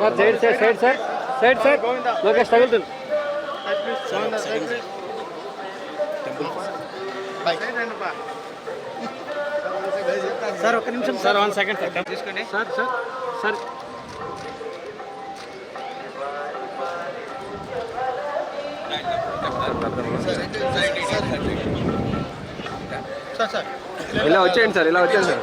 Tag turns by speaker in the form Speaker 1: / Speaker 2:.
Speaker 1: sir side sir side sir side sir. Lokesh తగులుతుంది. Sir ఒక్క నిమిషం సార్. One second sir. తీసుకోండి. Sir. Sir sir.
Speaker 2: ఇలా వచ్చేయండి సార్ ఇలా వచ్చేయండి సార్.